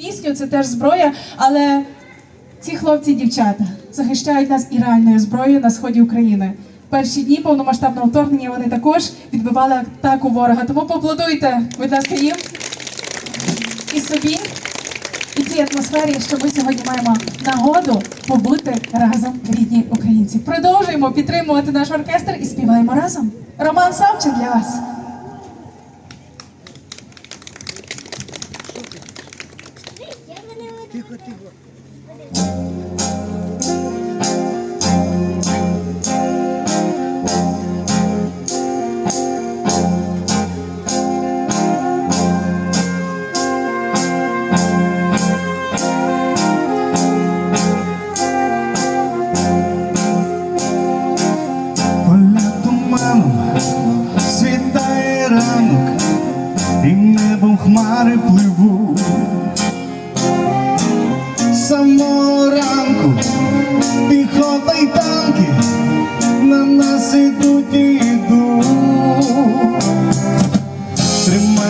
Пісню це теж зброя, але ці хлопці і дівчата захищають нас і реальною зброєю на сході України. Перші дні повномасштабного вторгнення вони також відбивали атаку ворога. Тому поаплодуйте, будь ласка, їм і собі, і цій атмосфері, що ми сьогодні маємо нагоду побути разом, рідні українці. Продовжуємо підтримувати наш оркестр і співаємо разом. Роман Савчин для вас. 这个这个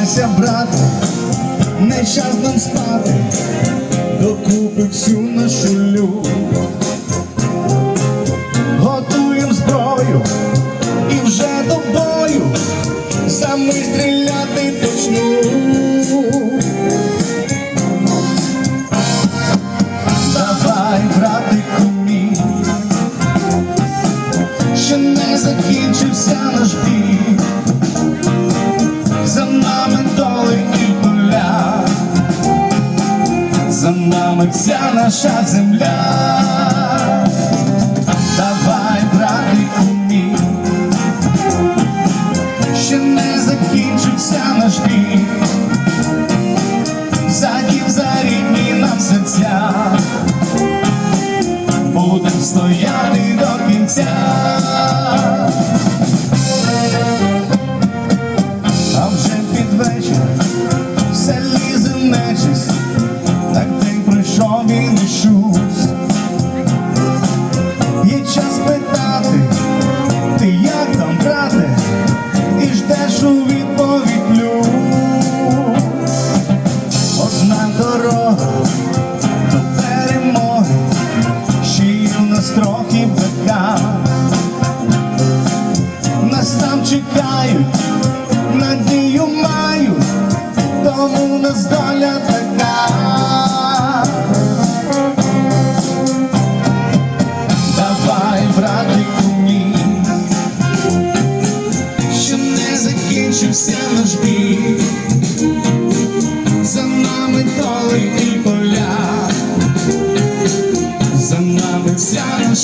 Тримайся, брат, не час нам спати, докупи всю нашу любов. Готуєм зброю за нами вся наша земля. Давай, братику мій, ще не закінчився наш бій, за дім, за рідні нам серця, будем стояти до кінця. Трохи бека. Нас там чекають, надію мають, тому нас доля така. Давай, братику мій, що не закінчився наш бій,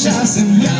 наша земля.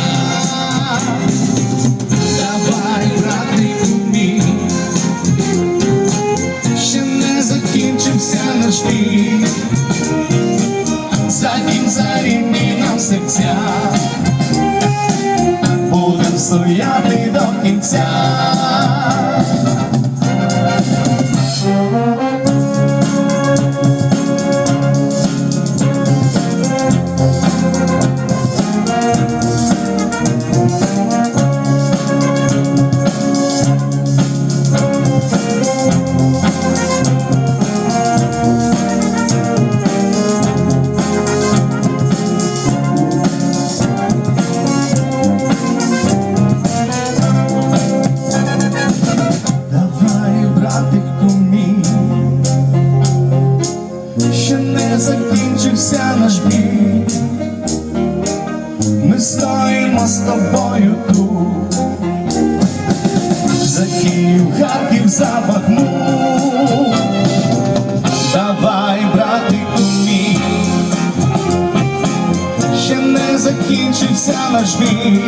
Закінчився наш бій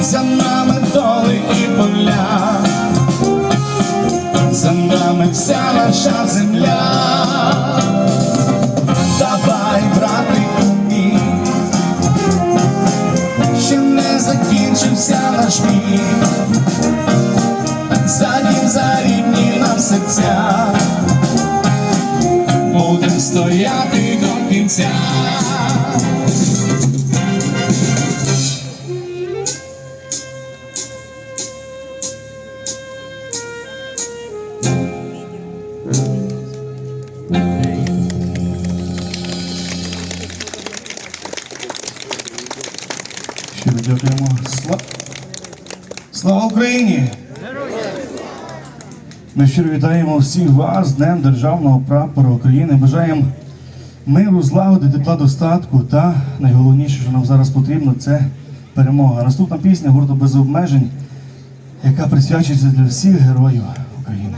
за нами доли і поля, за нами вся наша земля. Давай, братику мій, ще не закінчився наш бій, за дім, за рідні нам серця, будем стояти до кінця. Щиро дякуємо. Слава Україні! Ми щиро вітаємо всіх вас з Днем Державного прапора України. Бажаємо миру, злагоди, тепла, достатку та найголовніше, що нам зараз потрібно, це перемога. Наступна пісня гурту без обмежень, яка присвячується для всіх героїв України.